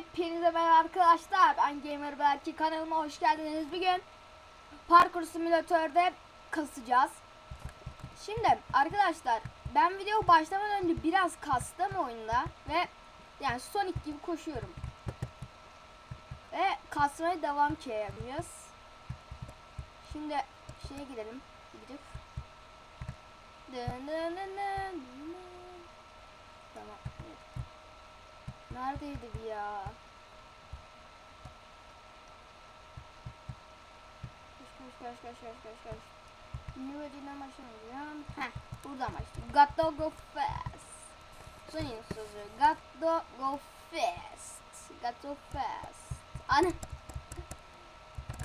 Hepinize merhaba arkadaşlar. Ben Gamer Belki kanalıma hoş geldiniz. Bugün parkur simülatörde kasacağız. Şimdi arkadaşlar ben video başlamadan önce biraz kastım oyunda ve yani Sonic gibi koşuyorum. Ve kasmaya devam ki. Şimdi şeye gidelim. Gidip. Tamam. Neredeydi bu ya? Koş koş koş koş koş koş koş. New ödülden başlamayacağım. Heh buradan başlayayım. Got to go fast. Sony'nin sözü. Got to go fast. Got to fast. Ana.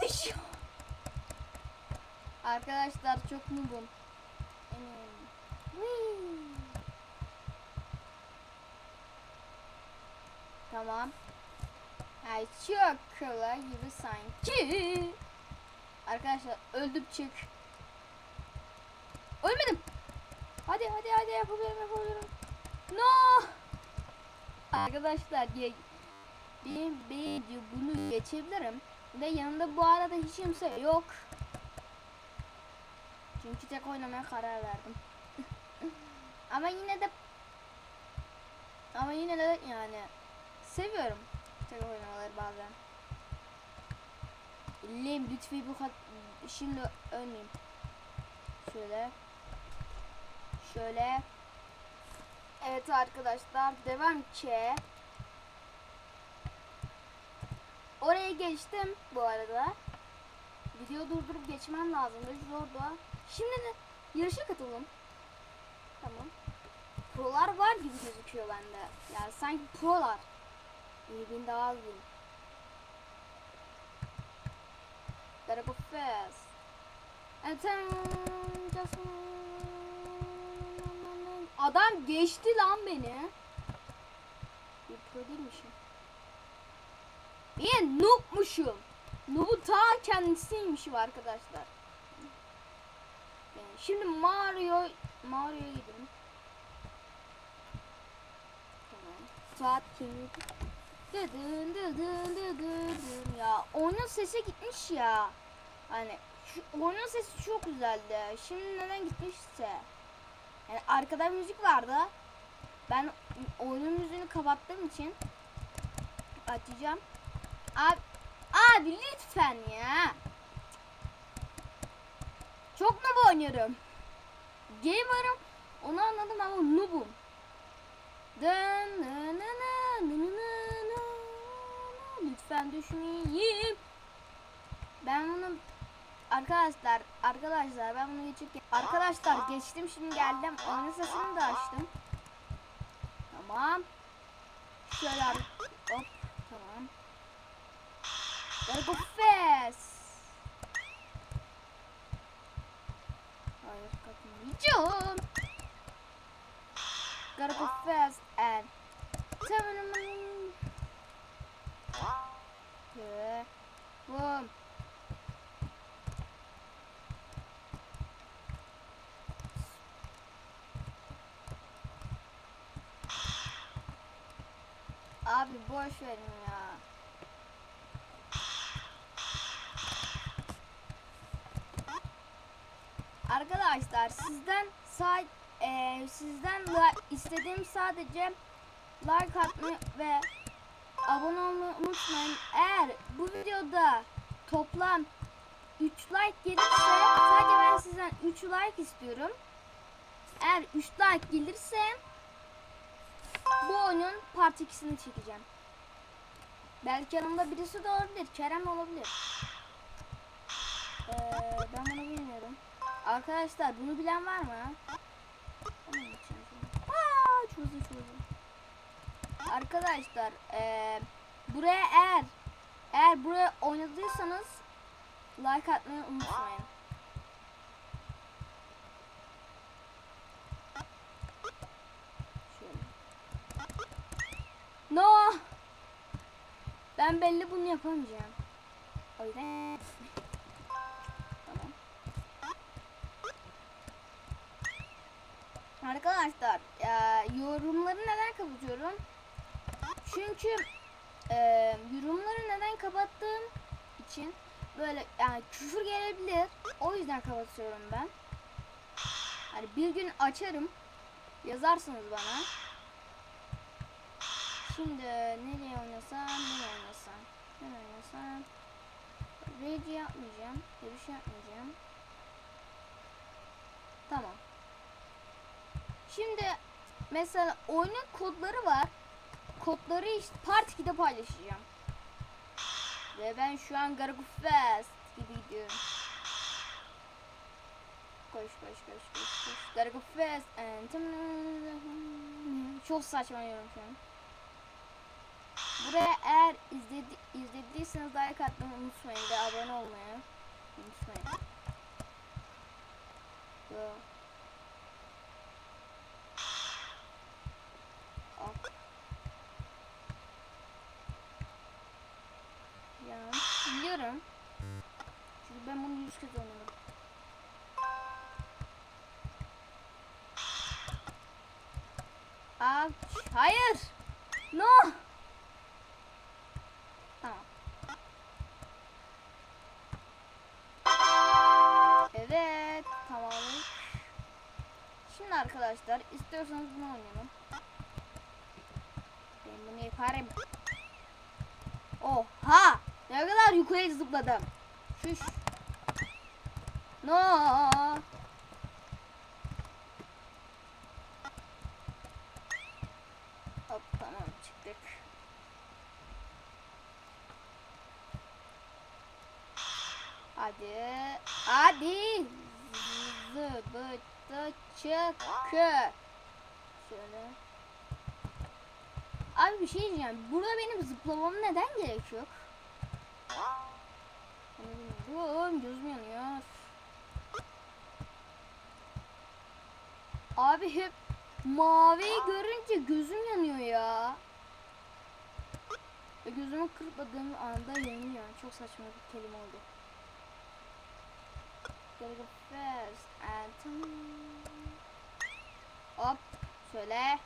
Düşüyor. Arkadaşlar çok noobum. Eminim. Whee! Tamam. Ay çok kolay gibi sanki. Arkadaşlar öldüm çık. Ölmedim. Hadi hadi hadi yapabilirim yapabilirim. No. Arkadaşlar benim video bunu geçebilirim. Ve yanında bu arada hiç kimse yok. Çünkü tek oynamaya karar verdim. ama yine de ama yine de yani seviyorum tek oynamaları bazen. Lim lütfi bu kat şimdi ölmeyeyim. Şöyle. Şöyle. Evet arkadaşlar devam ki. Oraya geçtim bu arada. Video durdurup geçmem lazımdı. Zordu. Şimdi de yarışa katıldım. Tamam. Prolar var gibi gözüküyor bende. Yani sanki prolar. İyi bin daha az bin. Gotta go fast. And then just... Adam geçti lan beni. Bir pro değilmişim. Ben noobmuşum. Noob'u ta kendisiymişim arkadaşlar. Şimdi Mario Mario'ya gidelim. Tamam. Saat kimi? Dıdın dıdın dıdın ya. Oyunun sesi gitmiş ya. Hani şu oyunun sesi çok güzeldi. Şimdi neden gitmişse. Yani arkada müzik vardı. Ben oyunun müziğini kapattığım için açacağım. Abi, abi lütfen ya. Çok noob oynuyorum. Gamer'ım onu anladım ama noob'um. Dın nı nı nı nı nı. Lütfen düşmeyeyim. Ben bunu arkadaşlar arkadaşlar ben bunu geçip arkadaşlar geçtim şimdi geldim oyun sesini de açtım. Tamam. Şöyle hop tamam. Go fast. Hayır katmayacağım. Gotta go fast and Ve boom. Abi boş verin ya. Arkadaşlar sizden sa e, sizden li- istediğim sadece like atmayı ve abone olmayı unutmayın. Eğer bu videoda toplam 3 like gelirse sadece ben sizden 3 like istiyorum. Eğer 3 like gelirse bu oyunun part 2'sini çekeceğim. Belki yanımda birisi de olabilir. Kerem olabilir. Ee, ben bunu bilmiyorum. Arkadaşlar bunu bilen var mı? Aa, çözdüm çözdüm. Arkadaşlar ee, buraya eğer eğer buraya oynadıysanız like atmayı unutmayın. No. Ben belli bunu yapamayacağım. O tamam. Arkadaşlar e, yorumları neden kapatıyorum? Çünkü e, yorumları neden kapattığım için böyle yani küfür gelebilir. O yüzden kapatıyorum ben. Hani bir gün açarım. Yazarsınız bana. Şimdi nereye oynasam, nereye oynasam, nereye oynasam. Rage yapmayacağım, yarış yapmayacağım. Tamam. Şimdi mesela oyunun kodları var. Kodları işte Part 2'de paylaşacağım. Ve ben şu an Gargo Fest gibi gidiyorum. Koş koş koş koş koş. Gargo Fest. and- Çok saçmalıyorum şu an. Buraya eğer izledi, izlediyseniz like atmayı unutmayın ve abone olmayı unutmayın. Go. Hop. Ya biliyorum. Kez oynadım. Aa, hayır. No. Tamam. Evet, tamam. Şimdi arkadaşlar istiyorsanız bunu oynayalım. Ben bunu yaparım. Oha! Ne kadar yukarı zıpladım. No. Hop tamam çıktık. Hadi. Hadi. Zıbıttı çıkı. Şöyle. Abi bir şey diyeceğim. Burada benim zıplamam neden gerek yok? Bilmiyorum. Gözüm yanıyor. Abi hep mavi görünce gözüm yanıyor ya. Ve gözümü kırpmadığım anda yanıyor. Çok saçma bir kelime oldu. Gotta go fast and Hop şöyle.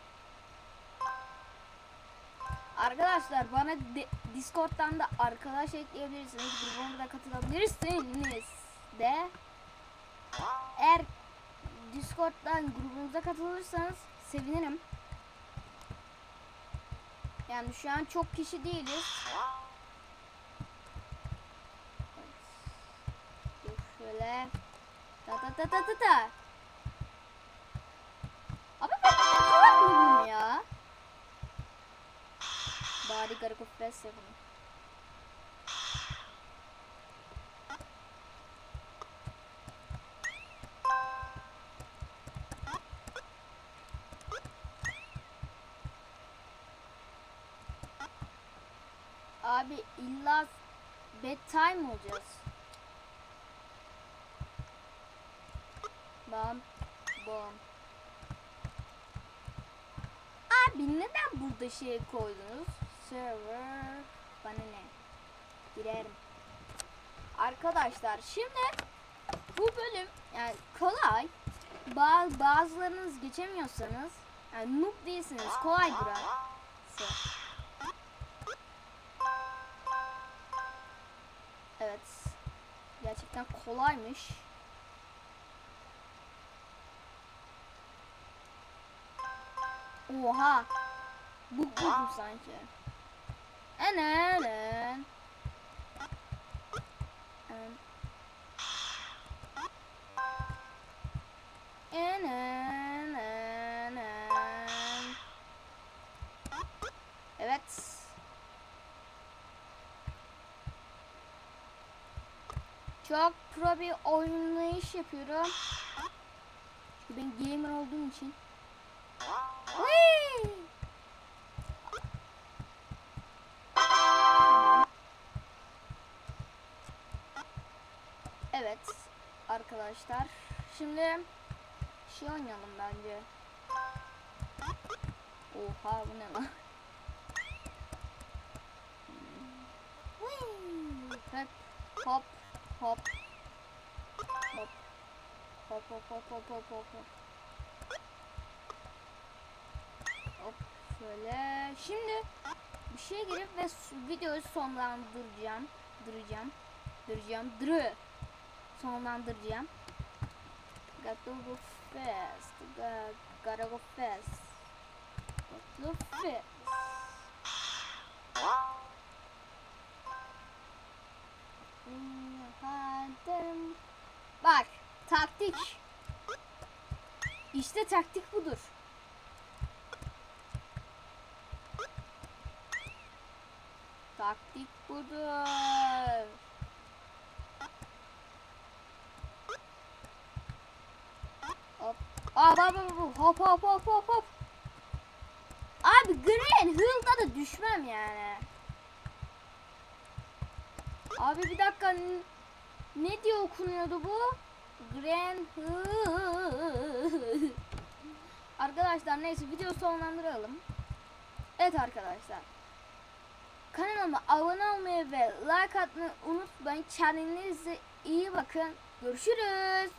Arkadaşlar bana de- Discord'dan da arkadaş ekleyebilirsiniz. Grubuma da katılabilirsiniz de. Eğer Discord'dan grubumuza katılırsanız sevinirim. Yani şu an çok kişi değiliz. Şöyle. Ta ta ta ta ta ta. Abi ben salak mıyım ya? Bari garip fest yapalım. Bedtime olacağız. Bam bam. Abi neden burada şey koydunuz? Server bana ne? Girerim. Arkadaşlar şimdi bu bölüm yani kolay. Ba- bazılarınız geçemiyorsanız yani noob değilsiniz kolay burası. Evet. Gerçekten kolaymış. Oha. Bu bu bu sanki. Enen. En. Çok pro bir oynayış yapıyorum. Ben gamer olduğum için. Evet arkadaşlar. Şimdi şey oynayalım bence. Oha bu ne lan? Hop hop Hop. Hop. Hop hop hop hop hop hop. Hop şöyle. Şimdi bir şey girip ve videoyu sonlandıracağım. Duracağım. Duracağım. Dırı. Sonlandıracağım. Gotta go fast. Gotta go fast. Gotta go fast. Hmm. Efendim. Bak taktik. İşte taktik budur. Taktik budur. Hop. Aa bak. Hop hop hop hop hop. Abi Green Hill'da da düşmem yani. Abi bir dakika. Ne diye okunuyordu bu? Grand. Arkadaşlar neyse video sonlandıralım. Evet arkadaşlar. Kanalıma abone olmayı ve like atmayı unutmayın. Kendinize iyi bakın. Görüşürüz.